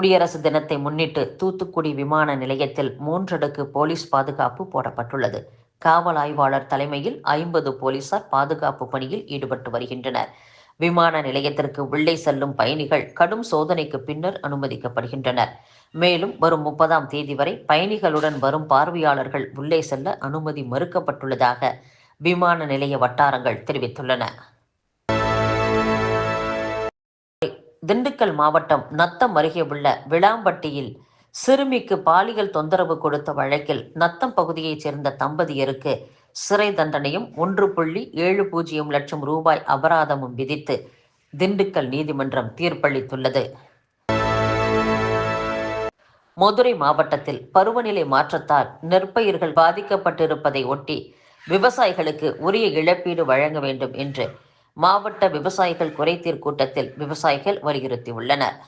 குடியரசு தினத்தை முன்னிட்டு தூத்துக்குடி விமான நிலையத்தில் மூன்றடுக்கு போலீஸ் பாதுகாப்பு போடப்பட்டுள்ளது. காவல் ஆய்வாளர் தலைமையில் ஐம்பது போலீசார் பாதுகாப்பு பணியில் ஈடுபட்டு வருகின்றனர். விமான நிலையத்திற்கு உள்ளே செல்லும் பயணிகள் கடும் சோதனைக்கு பின்னர் அனுமதிக்கப்படுகின்றனர். மேலும் வரும் முப்பதாம் தேதி வரை பயணிகளுடன் வரும் பார்வையாளர்கள் உள்ளே செல்ல அனுமதி மறுக்கப்பட்டுள்ளதாக விமான நிலைய வட்டாரங்கள் தெரிவித்துள்ளன. திண்டுக்கல் மாவட்டம் நத்தம் அருகே உள்ள விளாம்பட்டியில் சிறுமிக்கு பாலியல் தொந்தரவு கொடுத்த வழக்கில் நத்தம் பகுதியைச் சேர்ந்த தம்பதியருக்கு சிறை தண்டனையும் ஒன்று புள்ளி ஏழு பூஜ்ஜியம் லட்சம் ரூபாய் அபராதமும் விதித்து திண்டுக்கல் நீதிமன்றம் தீர்ப்பளித்துள்ளது. மதுரை மாவட்டத்தில் பருவநிலை மாற்றத்தால் நெற்பயிர்கள் பாதிக்கப்பட்டிருப்பதை ஒட்டி விவசாயிகளுக்கு உரிய இழப்பீடு வழங்க வேண்டும் என்று மாவட்ட விவசாயிகள் குறைதீர் கூட்டத்தில் விவசாயிகள் வலியுறுத்தியுள்ளனர்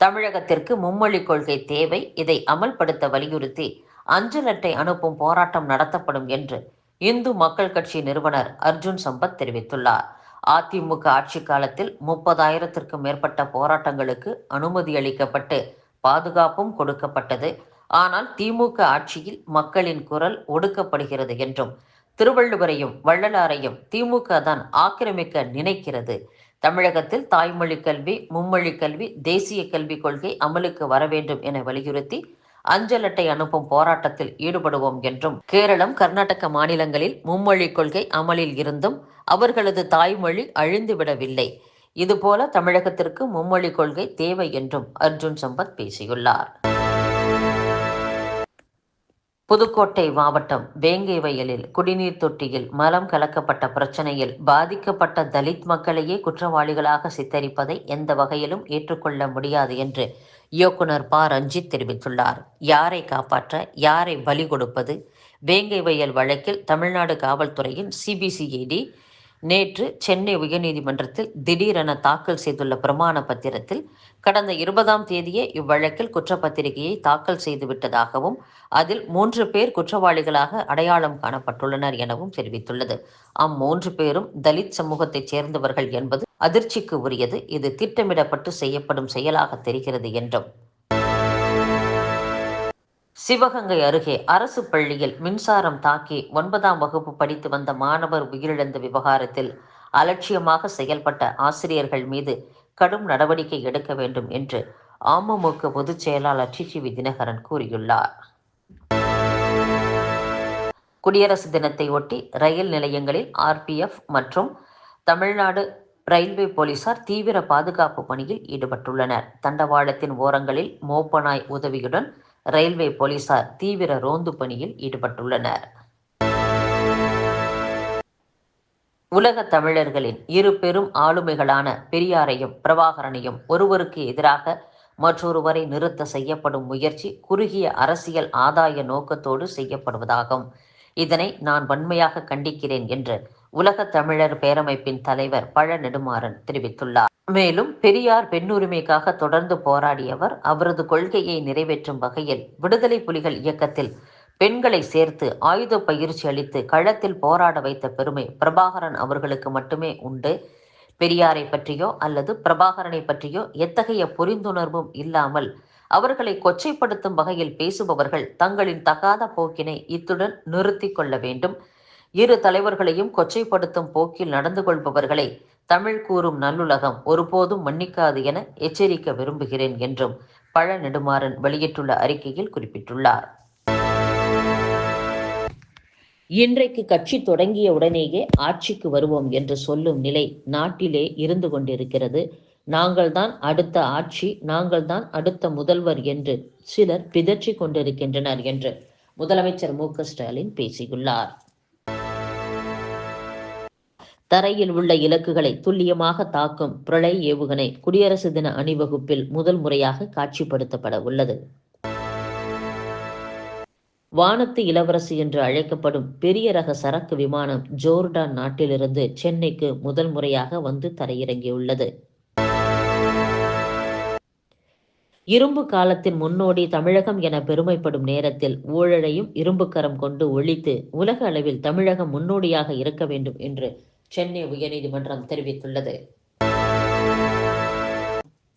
தமிழகத்திற்கு மும்மொழி கொள்கை தேவை இதை அமல்படுத்த வலியுறுத்தி அஞ்சல் அட்டை அனுப்பும் போராட்டம் நடத்தப்படும் என்று இந்து மக்கள் கட்சி நிறுவனர் அர்ஜுன் சம்பத் தெரிவித்துள்ளார். அதிமுக ஆட்சி காலத்தில் முப்பதாயிரத்திற்கும் மேற்பட்ட போராட்டங்களுக்கு அனுமதி அளிக்கப்பட்டு பாதுகாப்பும் கொடுக்கப்பட்டது. ஆனால் திமுக ஆட்சியில் மக்களின் குரல் ஒடுக்கப்படுகிறது என்றும் திருவள்ளுவரையும் வள்ளலாரையும் திமுக தான் ஆக்கிரமிக்க நினைக்கிறது. தமிழகத்தில் தாய்மொழி கல்வி மும்மொழி கல்வி தேசிய கல்விக் கொள்கை அமலுக்கு வர வேண்டும் என வலியுறுத்தி அஞ்சல் அட்டை அனுப்பும் போராட்டத்தில் ஈடுபடுவோம் என்றும் கேரளம் கர்நாடக மாநிலங்களில் மும்மொழி கொள்கை அமலில் இருந்தும் அவர்களது தாய்மொழி அழிந்துவிடவில்லை. இதுபோல தமிழகத்திற்கு மும்மொழி கொள்கை தேவை என்றும் அர்ஜுன் சம்பத் பேசியுள்ளார். புதுக்கோட்டை மாவட்டம் வேங்கை வயலில் குடிநீர் தொட்டியில் மலம் கலக்கப்பட்ட பிரச்சனையில் பாதிக்கப்பட்ட தலித் மக்களையே குற்றவாளிகளாக சித்தரிப்பதை எந்த வகையிலும் ஏற்றுக்கொள்ள முடியாது என்று இயக்குனர் ப. ரஞ்சித் தெரிவித்துள்ளார். யாரை காப்பாற்ற யாரை பலி கொடுப்பது? வேங்கை வயல் வழக்கில் தமிழ்நாடு காவல்துறையின் சிபிசிஐடி நேற்று சென்னை உயர்நீதிமன்றத்தில் திடீரென தாக்கல் செய்துள்ள பிரமாண பத்திரத்தில் கடந்த இருபதாம் தேதியே இவ்வழக்கில் குற்றப்பத்திரிகையை தாக்கல் செய்துவிட்டதாகவும் அதில் மூன்று பேர் குற்றவாளிகளாக அடையாளம் காணப்பட்டுள்ளனர் எனவும் தெரிவித்துள்ளது. அம்மூன்று பேரும் தலித் சமூகத்தைச் சேர்ந்தவர்கள் என்பது அதிர்ச்சிக்கு உரியது. இது திட்டமிடப்பட்டு செய்யப்படும் செயலாக தெரிகிறது என்றும் சிவகங்கை அருகே அரசு பள்ளியில் மின்சாரம் தாக்கி ஒன்பதாம் வகுப்பு படித்து வந்த மாணவர் உயிரிழந்த விவகாரத்தில் அலட்சியமாக செயல்பட்ட ஆசிரியர்கள் மீது கடும் நடவடிக்கை எடுக்க வேண்டும் என்று அமமுக பொதுச் செயலாளர் டிடிவி தினகரன் கூறியுள்ளார். குடியரசு தினத்தை ஒட்டி ரயில் நிலையங்களில் ஆர்பிஎஃப் மற்றும் தமிழ்நாடு ரயில்வே போலீசார் தீவிர பாதுகாப்பு பணியில் ஈடுபட்டுள்ளனர். தண்டவாளத்தின் ஓரங்களில் மோப்பனாய் உதவியுடன் ரயில்வே போலீசார் தீவிர ரோந்து பணியில் ஈடுபட்டுள்ளனர். உலக தமிழர்களின் இரு பெரும் ஆளுமைகளான பெரியாரையும் பிரபாகரனையும் ஒருவருக்கு எதிராக மற்றொருவரை நிறுத்த செய்யப்படும் முயற்சி குறுகிய அரசியல் ஆதாய நோக்கத்தோடு செய்யப்படுவதாகும். இதனை நான் வன்மையாக கண்டிக்கிறேன் என்று உலக தமிழர் பேரமைப்பின் தலைவர் பழ நெடுமாறன் தெரிவித்துள்ளார். மேலும் பெரியார் பெண்ணுரிமைக்காக தொடர்ந்து போராடியவர் அவரது கொள்கையை நிறைவேற்றும் வகையில் விடுதலை புலிகள் இயக்கத்தில் பெண்களை சேர்த்து ஆயுத பயிற்சி அளித்து களத்தில் போராட வைத்த பெருமை பிரபாகரன் அவர்களுக்கு மட்டுமே உண்டு. பெரியாரை பற்றியோ அல்லது பிரபாகரனை பற்றியோ எத்தகைய புரிந்துணர்வும் இல்லாமல் அவர்களை கொச்சைப்படுத்தும் வகையில் பேசுபவர்கள் தங்களின் தகாத போக்கினை இத்துடன் நிறுத்தி கொள்ள வேண்டும். இரு தலைவர்களையும் கொச்சைப்படுத்தும் போக்கில் நடந்து கொள்பவர்களை தமிழ் கூறும் நல்லுலகம் ஒருபோதும் மன்னிக்காது என எச்சரிக்க விரும்புகிறேன் என்றும் பழ நெடுமாறன் வெளியிட்டுள்ள அறிக்கையில் குறிப்பிட்டுள்ளார். இன்றைக்கு கட்சி தொடங்கிய உடனேயே ஆட்சிக்கு வருவோம் என்று சொல்லும் நிலை நாட்டிலே இருந்து கொண்டிருக்கிறது. நாங்கள்தான் அடுத்த ஆட்சி நாங்கள்தான் அடுத்த முதல்வர் என்று சிலர் பிதற்றிக் கொண்டிருக்கின்றனர் என்று முதலமைச்சர் மு ஸ்டாலின் பேசியுள்ளார். தரையில் உள்ள இலக்குகளை துல்லியமாக தாக்கும் பிரளய் ஏவுகணை குடியரசு தின அணிவகுப்பில் முதல் முறையாக காட்சிப்படுத்தப்பட உள்ளது. வானத்து இளவரசி என்று அழைக்கப்படும் பெரிய ரக சரக்கு விமானம் ஜோர்டான் நாட்டிலிருந்து சென்னைக்கு முதல் முறையாக வந்து தரையிறங்கியுள்ளது. இரும்பு காலத்தின் முன்னோடி தமிழகம் என பெருமைப்படும் நேரத்தில் ஊழலையும் இரும்புக்கரம் கொண்டு ஒழித்து உலக அளவில் தமிழகம் முன்னோடியாக இருக்க வேண்டும் என்று சென்னை உயர்நீதிமன்றம் தெரிவித்துள்ளது.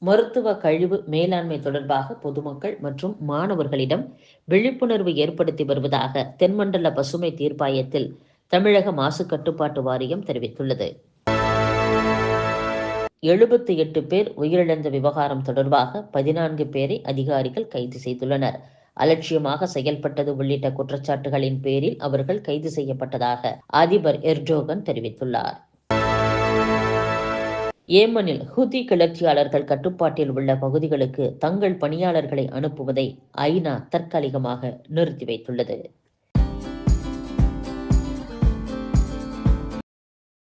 மருத்துவ கழிவு மேலாண்மை தொடர்பாக பொதுமக்கள் மற்றும் மாணவர்களிடம் விழிப்புணர்வு ஏற்படுத்தி வருவதாக தென்மண்டல பசுமை தீர்ப்பாயத்தில் தமிழக மாசு கட்டுப்பாட்டு வாரியம் தெரிவித்துள்ளது. எழுபத்தி எட்டு பேர் உயிரிழந்த விவகாரம் தொடர்பாக பதினான்கு பேரை அதிகாரிகள் கைது செய்துள்ளனர். அலட்சியமாக செயல்பட்டது உள்ளிட்ட குற்றச்சாட்டுகளின் பேரில் அவர்கள் கைது செய்யப்பட்டதாக அதிபர் எர்டோகன் தெரிவித்துள்ளார். ஏமனில் ஹுதி கிளர்ச்சியாளர்கள் கட்டுப்பாட்டில் உள்ள பகுதிகளுக்கு தங்கள் பணியாளர்களை அனுப்புவதை ஐநா தற்காலிகமாக நிறுத்தி வைத்துள்ளது.